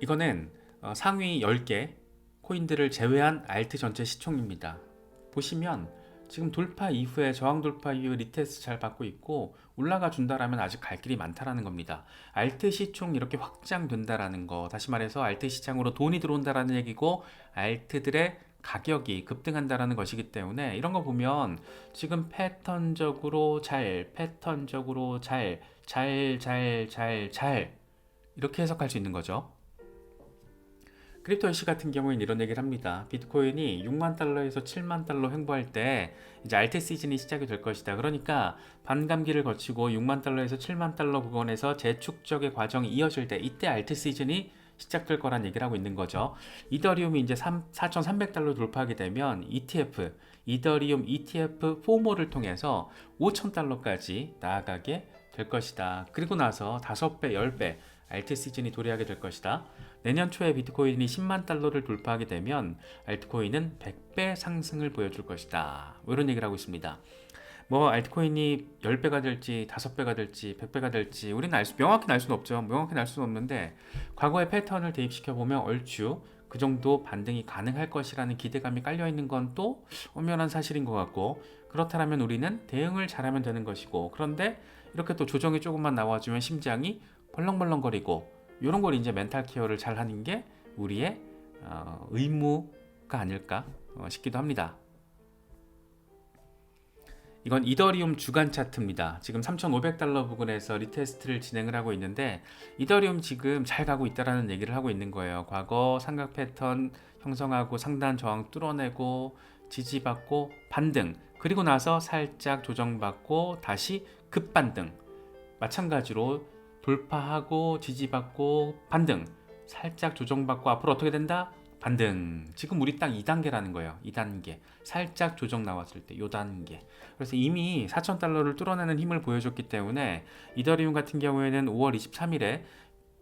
이거는 어, 상위 10개 코인들을 제외한 알트 전체 시총입니다. 보시면 지금 돌파 이후에 저항 돌파 이후에 리테스트 잘 받고 있고 올라가 준다라면 아직 갈 길이 많다라는 겁니다. 알트 시총 이렇게 확장된다라는 거 다시 말해서 알트 시장으로 돈이 들어온다라는 얘기고 알트들의 가격이 급등한다라는 것이기 때문에 이런 거 보면 지금 패턴적으로 잘 패턴적으로 잘 잘 잘 잘 잘 이렇게 해석할 수 있는 거죠. 크립토 애쉬 같은 경우에는 이런 얘기를 합니다. 비트코인이 6만 달러에서 7만 달러 횡보할 때 이제 알트 시즌이 시작이 될 것이다. 그러니까 반감기를 거치고 6만 달러에서 7만 달러 구간에서 재축적의 과정이 이어질 때 이때 알트 시즌이 시작될 거란 얘기를 하고 있는 거죠. 이더리움이 이제 4,300달러 돌파하게 되면 ETF, 이더리움 ETF 포모를 통해서 5,000달러까지 나아가게 될 것이다. 그리고 나서 5배, 10배 알트 시즌이 도래하게 될 것이다. 내년 초에 비트코인이 10만 달러를 돌파하게 되면 알트코인은 100배 상승을 보여줄 것이다. 뭐 이런 얘기를 하고 있습니다. 뭐 알트코인이 10배가 될지 5배가 될지 100배가 될지 우리는 알 수, 명확히 알 수는 없죠. 명확히 알 수는 없는데 과거의 패턴을 대입시켜 보면 얼추 그 정도 반등이 가능할 것이라는 기대감이 깔려 있는 건 또 엄연한 사실인 것 같고 그렇다면 우리는 대응을 잘하면 되는 것이고 그런데 이렇게 또 조정이 조금만 나와주면 심장이 벌렁벌렁거리고 이런 걸 이제 멘탈 케어를 잘 하는 게 우리의 어, 의무가 아닐까 어, 싶기도 합니다. 이건 이더리움 주간 차트입니다. 지금 3,500달러 부근에서 리테스트를 진행을 하고 있는데 이더리움 지금 잘 가고 있다라는 얘기를 하고 있는 거예요. 과거 삼각 패턴 형성하고 상단 저항 뚫어내고 지지받고 반등 그리고 나서 살짝 조정받고 다시 급반등 마찬가지로 돌파하고 지지받고 반등 살짝 조정받고 앞으로 어떻게 된다? 반등. 지금 우리 딱 2단계라는 거예요. 2단계. 살짝 조정 나왔을 때 요 단계. 그래서 이미 4,000달러를 뚫어내는 힘을 보여줬기 때문에 이더리움 같은 경우에는 5월 23일에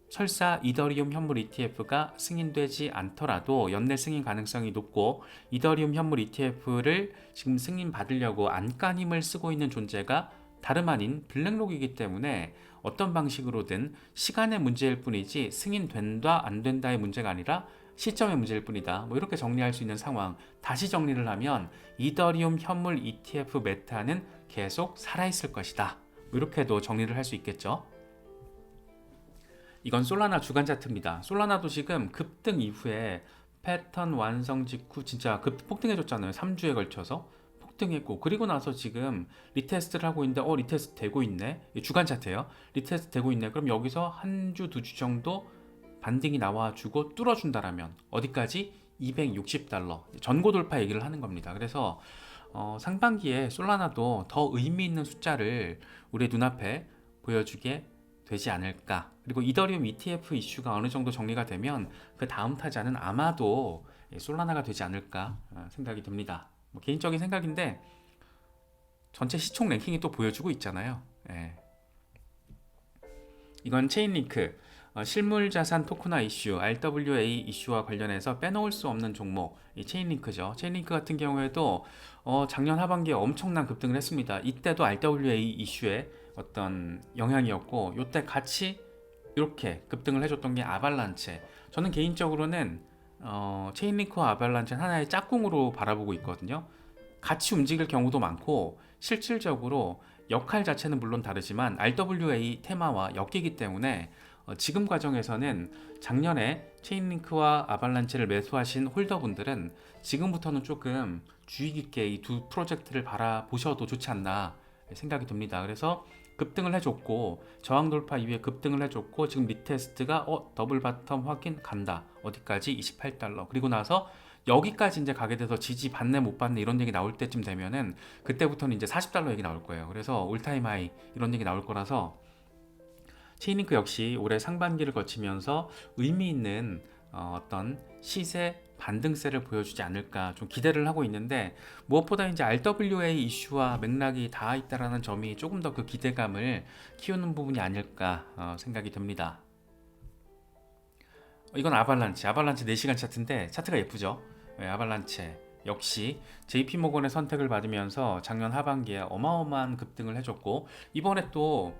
설사 이더리움 현물 ETF가 승인되지 않더라도 연내 승인 가능성이 높고 이더리움 현물 ETF를 지금 승인 받으려고 안간 힘을 쓰고 있는 존재가 다름 아닌 블랙록이기 때문에 어떤 방식으로든 시간의 문제일 뿐이지 승인된다 안 된다의 문제가 아니라 시점의 문제일 뿐이다. 뭐 이렇게 정리할 수 있는 상황. 다시 정리를 하면 이더리움 현물 ETF 메타는 계속 살아있을 것이다. 뭐 이렇게도 정리를 할 수 있겠죠. 이건 솔라나 주간 차트입니다. 솔라나도 지금 급등 이후에 패턴 완성 직후 진짜 급 폭등해줬잖아요. 3주에 걸쳐서. 폭등했고 그리고 나서 지금 리테스트를 하고 있는데 어 리테스트 되고 있네? 주간 차트예요. 리테스트 되고 있네. 그럼 여기서 한 주 두 주 정도 반등이 나와주고 뚫어준다라면 어디까지? 260달러. 전고 돌파 얘기를 하는 겁니다. 그래서 어, 상반기에 솔라나도 더 의미 있는 숫자를 우리 눈앞에 보여주게 되지 않을까. 그리고 이더리움 ETF 이슈가 어느 정도 정리가 되면 그 다음 타자는 아마도 솔라나가 되지 않을까 어, 생각이 듭니다. 뭐 개인적인 생각인데 전체 시총 랭킹이 또 보여주고 있잖아요. 예. 이건 체인링크 어, 실물 자산 토크나 이슈 RWA 이슈와 관련해서 빼놓을 수 없는 종목 이 체인링크죠. 체인링크 같은 경우에도 어, 작년 하반기에 엄청난 급등을 했습니다. 이때도 RWA 이슈의 어떤 영향이었고 이때 같이 이렇게 급등을 해줬던 게 아발란체. 저는 개인적으로는 어, 체인링크와 아발란체는 하나의 짝꿍으로 바라보고 있거든요. 같이 움직일 경우도 많고 실질적으로 역할 자체는 물론 다르지만 RWA 테마와 엮이기 때문에 어, 지금 과정에서는 작년에 체인링크와 아발란체를 매수하신 홀더분들은 지금부터는 조금 주의 깊게 이 두 프로젝트를 바라보셔도 좋지 않나 생각이 듭니다. 그래서 급등을 해줬고 저항 돌파 이후에 급등을 해줬고 지금 리테스트가 어 더블 바텀 확인 간다. 어디까지? 28달러. 그리고 나서 여기까지 이제 가게 돼서 지지 받네 못 받네 이런 얘기 나올 때쯤 되면은 그때부터는 이제 40달러 얘기 나올 거예요. 그래서 올타임 하이 이런 얘기 나올 거라서 체인링크 역시 올해 상반기를 거치면서 의미 있는 어, 어떤 시세 반등세를 보여주지 않을까 좀 기대를 하고 있는데 무엇보다 이제 RWA 이슈와 맥락이 닿아 있다라는 점이 조금 더 그 기대감을 키우는 부분이 아닐까 어, 생각이 듭니다. 어, 이건 아발란체, 아발란체 4시간 차트인데 차트가 예쁘죠? 네, 아발란체 역시 JP모건의 선택을 받으면서 작년 하반기에 어마어마한 급등을 해줬고 이번에 또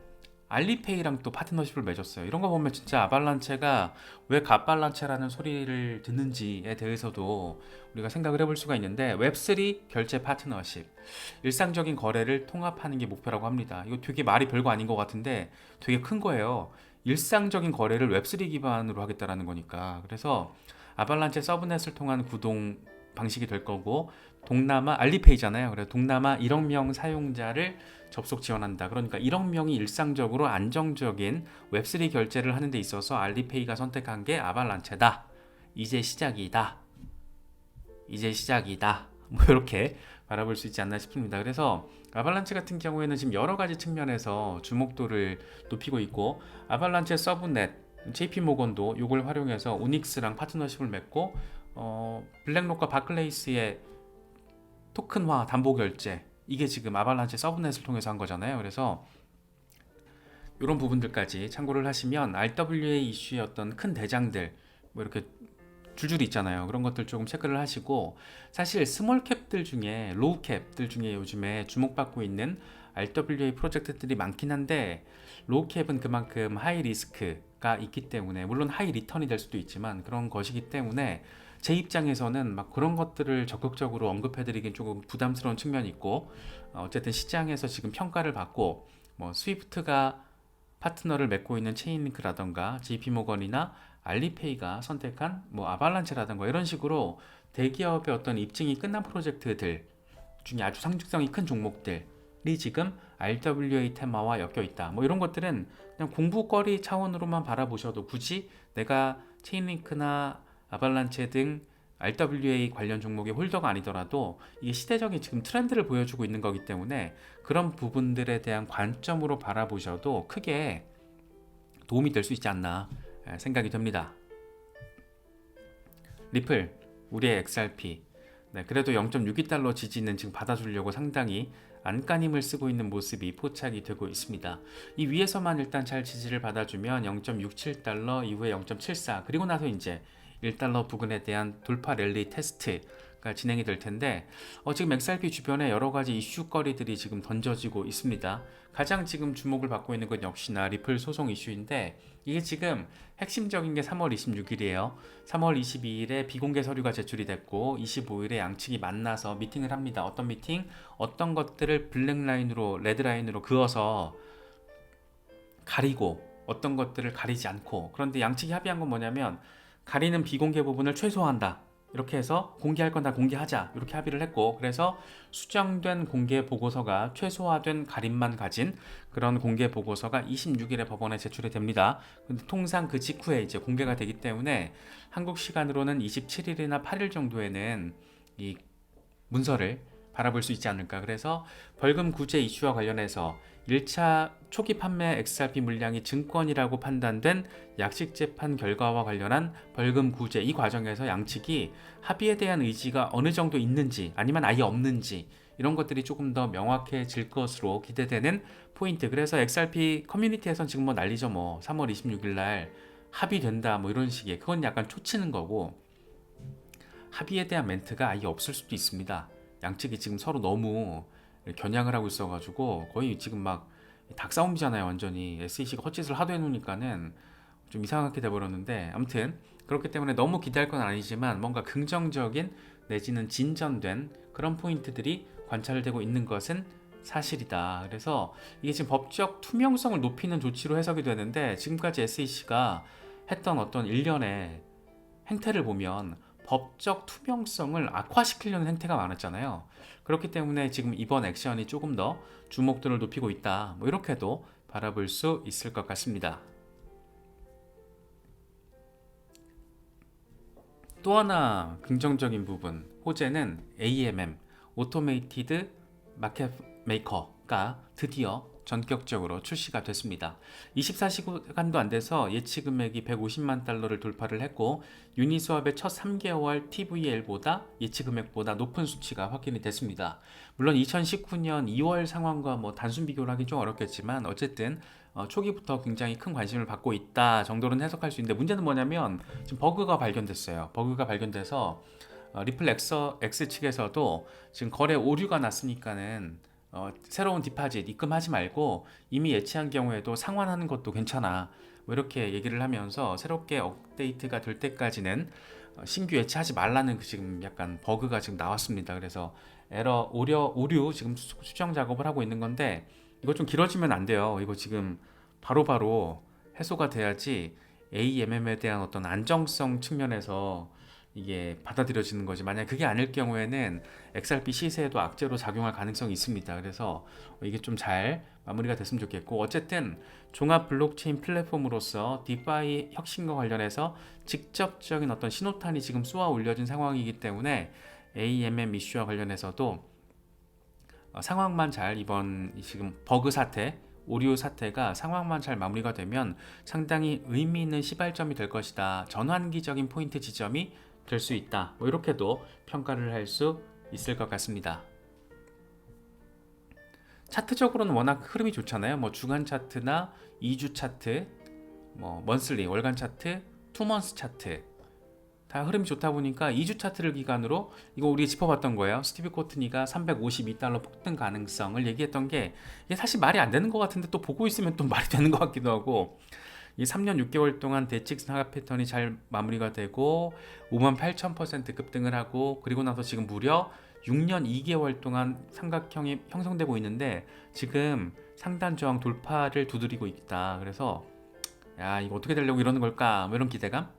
알리페이랑 또 파트너십을 맺었어요. 이런 거 보면 진짜 아발란체가 왜 갓발란체라는 소리를 듣는지에 대해서도 우리가 생각을 해볼 수가 있는데 웹3 결제 파트너십 일상적인 거래를 통합하는 게 목표라고 합니다. 이거 되게 말이 별거 아닌 것 같은데 되게 큰 거예요. 일상적인 거래를 웹3 기반으로 하겠다라는 거니까 그래서 아발란체 서브넷을 통한 구동 방식이 될 거고 동남아 알리페이잖아요. 그래서 동남아 1억 명 사용자를 접속 지원한다. 그러니까 1억 명이 일상적으로 안정적인 웹3 결제를 하는 데 있어서 알리페이가 선택한 게 아발란체다. 이제 시작이다. 이제 시작이다. 뭐 이렇게 바라볼 수 있지 않나 싶습니다. 그래서 아발란체 같은 경우에는 지금 여러 가지 측면에서 주목도를 높이고 있고 아발란체 서브넷 JP 모건도 이걸 활용해서 우닉스랑 파트너십을 맺고 어, 블랙록과 바클레이스의 토큰화 담보 결제 이게 지금 아발란체 서브넷을 통해서 한 거잖아요. 그래서 이런 부분들까지 참고를 하시면 RWA 이슈의 어떤 큰 대장들 뭐 이렇게 줄줄이 있잖아요. 그런 것들 조금 체크를 하시고 사실 스몰 캡들 중에 로우 캡들 중에 요즘에 주목받고 있는 RWA 프로젝트들이 많긴 한데 로우 캡은 그만큼 하이 리스크가 있기 때문에 물론 하이 리턴이 될 수도 있지만 그런 것이기 때문에 제 입장에서는 막 그런 것들을 적극적으로 언급해드리긴 조금 부담스러운 측면이 있고 어, 어쨌든 시장에서 지금 평가를 받고 뭐 스위프트가 파트너를 맺고 있는 체인링크라던가 JP모건이나 알리페이가 선택한 뭐 아발란체라던가 이런 식으로 대기업의 어떤 입증이 끝난 프로젝트들 중에 아주 상징성이 큰 종목들이 지금 RWA 테마와 엮여 있다. 뭐 이런 것들은 그냥 공부거리 차원으로만 바라보셔도 굳이 내가 체인링크나 아발란체 등 RWA 관련 종목의 홀더가 아니더라도 이게 시대적인 지금 트렌드를 보여주고 있는 거기 때문에 그런 부분들에 대한 관점으로 바라보셔도 크게 도움이 될 수 있지 않나 생각이 됩니다. 리플, 우리의 XRP. 네, 그래도 0.62달러 지지는 지금 받아주려고 상당히 안간힘을 쓰고 있는 모습이 포착이 되고 있습니다. 이 위에서만 일단 잘 지지를 받아주면 0.67달러 이후에 0.74 그리고 나서 이제 1달러 부근에 대한 돌파 랠리 테스트가 진행이 될 텐데 어, 지금 XRP 주변에 여러 가지 이슈거리들이 지금 던져지고 있습니다. 가장 지금 주목을 받고 있는 건 역시나 리플 소송 이슈인데 이게 지금 핵심적인 게 3월 26일이에요. 3월 22일에 비공개 서류가 제출이 됐고 25일에 양측이 만나서 미팅을 합니다. 어떤 미팅? 어떤 것들을 블랙 라인으로 레드 라인으로 그어서 가리고 어떤 것들을 가리지 않고 그런데 양측이 합의한 건 뭐냐면 가리는 비공개 부분을 최소화한다. 이렇게 해서 공개할 건 다 공개하자. 이렇게 합의를 했고 그래서 수정된 공개 보고서가 최소화된 가림만 가진 그런 공개 보고서가 26일에 법원에 제출이 됩니다. 근데 통상 그 직후에 이제 공개가 되기 때문에 한국 시간으로는 27일이나 8일 정도에는 이 문서를 바라볼 수 있지 않을까. 그래서 벌금 구제 이슈와 관련해서 1차 초기 판매 XRP 물량이 증권이라고 판단된 약식 재판 결과와 관련한 벌금 구제 이 과정에서 양측이 합의에 대한 의지가 어느 정도 있는지 아니면 아예 없는지 이런 것들이 조금 더 명확해질 것으로 기대되는 포인트. 그래서 XRP 커뮤니티에선 지금 뭐 난리죠. 뭐 3월 26일 날 합의된다 뭐 이런 식의 그건 약간 초치는 거고 합의에 대한 멘트가 아예 없을 수도 있습니다. 양측이 지금 서로 너무 겨냥을 하고 있어가지고 거의 지금 막 닭싸움이잖아요 완전히 SEC가 헛짓을 하도 해놓으니까는 좀 이상하게 돼버렸는데 아무튼 그렇기 때문에 너무 기대할 건 아니지만 뭔가 긍정적인 내지는 진전된 그런 포인트들이 관찰되고 있는 것은 사실이다. 그래서 이게 지금 법적 투명성을 높이는 조치로 해석이 되는데 지금까지 SEC가 했던 어떤 일련의 행태를 보면 법적 투명성을 악화시키려는 행태가 많았잖아요. 그렇기 때문에 지금 이번 액션이 조금 더 주목도를 높이고 있다. 뭐 이렇게도 바라볼 수 있을 것 같습니다. 또 하나 긍정적인 부분, 호재는 AMM, 오토메이티드 마켓 메이커가 드디어 전격적으로 출시가 됐습니다. 24시간도 안 돼서 예치 금액이 150만 달러를 돌파를 했고 유니스왑의 첫 3개월 TVL보다 예치 금액보다 높은 수치가 확인이 됐습니다. 물론 2019년 2월 상황과 뭐 단순 비교를 하기 좀 어렵겠지만 어쨌든 어, 초기부터 굉장히 큰 관심을 받고 있다 정도는 해석할 수 있는데 문제는 뭐냐면 지금 버그가 발견됐어요. 버그가 발견돼서 어, 리플 엑서 X 측에서도 지금 거래 오류가 났으니까는 어, 새로운 디파짓 입금하지 말고 이미 예치한 경우에도 상환하는 것도 괜찮아. 뭐 이렇게 얘기를 하면서 새롭게 업데이트가 될 때까지는 어, 신규 예치하지 말라는 그 지금 약간 버그가 지금 나왔습니다. 그래서 에러 오려 오류 지금 수- 수정 작업을 하고 있는 건데 이거 좀 길어지면 안 돼요. 이거 지금 바로바로 해소가 돼야지 AMM에 대한 어떤 안정성 측면에서 이게 받아들여지는 거지. 만약 그게 아닐 경우에는 XRP 시세에도 악재로 작용할 가능성이 있습니다. 그래서 이게 좀 잘 마무리가 됐으면 좋겠고 어쨌든 종합 블록체인 플랫폼으로서 디파이 혁신과 관련해서 직접적인 어떤 신호탄이 지금 쏘아 올려진 상황이기 때문에 AMM 이슈와 관련해서도 어, 상황만 잘 이번 이 지금 버그 사태 오류 사태가 상황만 잘 마무리가 되면 상당히 의미 있는 시발점이 될 것이다. 전환기적인 포인트 지점이 될 수 있다. 뭐 이렇게도 평가를 할 수 있을 것 같습니다. 차트적으로는 워낙 흐름이 좋잖아요. 뭐 주간 차트나 2주 차트, 뭐 먼슬리, 월간 차트, 투먼스 차트 다 흐름이 좋다 보니까 2주 차트를 기간으로 이거 우리 짚어봤던 거예요. 스티브 코트니가 352달러 폭등 가능성을 얘기했던 게 이게 사실 말이 안 되는 것 같은데 또 보고 있으면 또 말이 되는 것 같기도 하고 이 3년 6개월 동안 대칙 상하 패턴이 잘 마무리가 되고 5만 8천 퍼센트 급등을 하고 그리고 나서 지금 무려 6년 2개월 동안 삼각형이 형성되고 있는데 지금 상단 저항 돌파를 두드리고 있다. 그래서 야 이거 어떻게 되려고 이러는 걸까? 뭐 이런 기대감,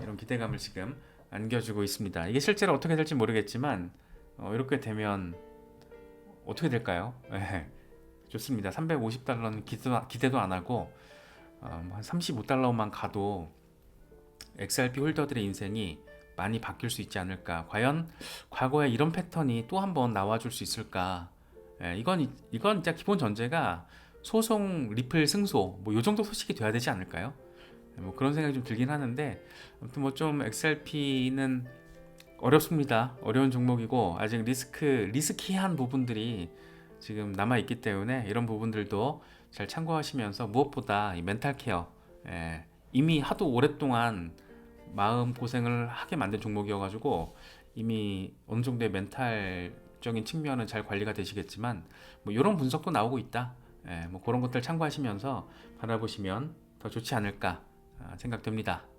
이런 기대감을 지금 안겨주고 있습니다. 이게 실제로 어떻게 될지 모르겠지만 어, 이렇게 되면 어떻게 될까요? 예, 좋습니다. 350달러는 기대도, 기대도 안 하고 한 35달러만 가도 XRP 홀더들의 인생이 많이 바뀔 수 있지 않을까. 과연 과거에 이런 패턴이 또 한번 나와줄 수 있을까? 예, 이건 이건 진짜 기본 전제가 소송 리플 승소 뭐 요 정도 소식이 돼야 되지 않을까요? 예, 뭐 그런 생각이 좀 들긴 하는데 아무튼 뭐 좀 XRP는 어렵습니다. 어려운 종목이고 아직 리스크 리스키한 부분들이 지금 남아 있기 때문에 이런 부분들도 잘 참고하시면서 무엇보다 이 멘탈 케어 예, 이미 하도 오랫동안 마음 고생을 하게 만든 종목이어가지고 이미 어느 정도의 멘탈적인 측면은 잘 관리가 되시겠지만 뭐 이런 분석도 나오고 있다. 예, 뭐 그런 것들 참고하시면서 바라보시면 더 좋지 않을까 아, 생각됩니다.